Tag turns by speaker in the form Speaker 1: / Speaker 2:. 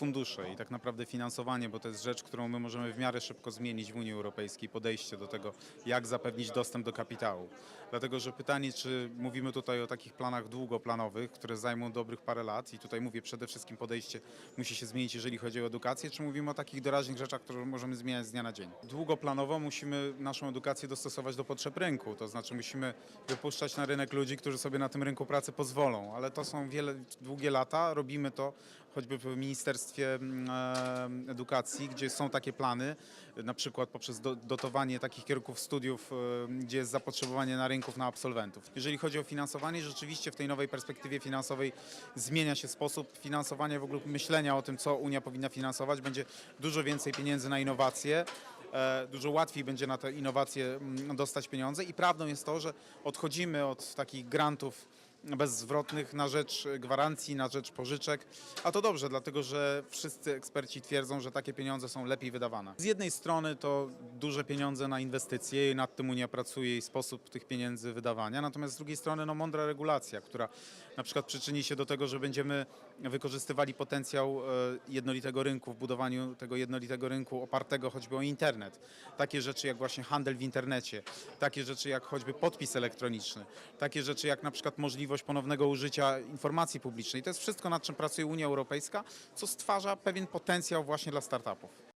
Speaker 1: fundusze i tak naprawdę finansowanie, bo to jest rzecz, którą my możemy w miarę szybko zmienić w Unii Europejskiej, podejście do tego, jak zapewnić dostęp do kapitału. Dlatego, że pytanie, czy mówimy tutaj o takich planach długoplanowych, które zajmą dobrych parę lat i tutaj mówię przede wszystkim podejście musi się zmienić, jeżeli chodzi o edukację, czy mówimy o takich doraźnych rzeczach, które możemy zmieniać z dnia na dzień. Długoplanowo musimy naszą edukację dostosować do potrzeb rynku, to znaczy musimy wypuszczać na rynek ludzi, którzy sobie na tym rynku pracy pozwolą, ale to są wiele, długie lata, robimy to choćby w Ministerstwie mm, e, Edukacji, gdzie są takie plany, na przykład poprzez do, dotowanie takich kierunków studiów, e, gdzie jest zapotrzebowanie na rynków na absolwentów. Jeżeli chodzi o finansowanie, rzeczywiście w tej nowej perspektywie finansowej zmienia się sposób finansowania, w ogóle myślenia o tym, co Unia powinna finansować. Będzie dużo więcej pieniędzy na innowacje, e, dużo łatwiej będzie na te innowacje mm, dostać pieniądze i prawdą jest to, że odchodzimy od takich grantów bezzwrotnych na rzecz gwarancji, na rzecz pożyczek. A to dobrze, dlatego że wszyscy eksperci twierdzą, że takie pieniądze są lepiej wydawane. Z jednej strony to duże pieniądze na inwestycje i nad tym Unia pracuje i sposób tych pieniędzy wydawania, natomiast z drugiej strony no, mądra regulacja, która na przykład przyczyni się do tego, że będziemy wykorzystywali potencjał e, jednolitego rynku w budowaniu tego jednolitego rynku opartego choćby o internet. Takie rzeczy jak właśnie handel w internecie, takie rzeczy jak choćby podpis elektroniczny, takie rzeczy jak na przykład możliwość ponownego użycia informacji publicznej. To jest wszystko, nad czym pracuje Unia Europejska, co stwarza pewien potencjał właśnie dla startupów.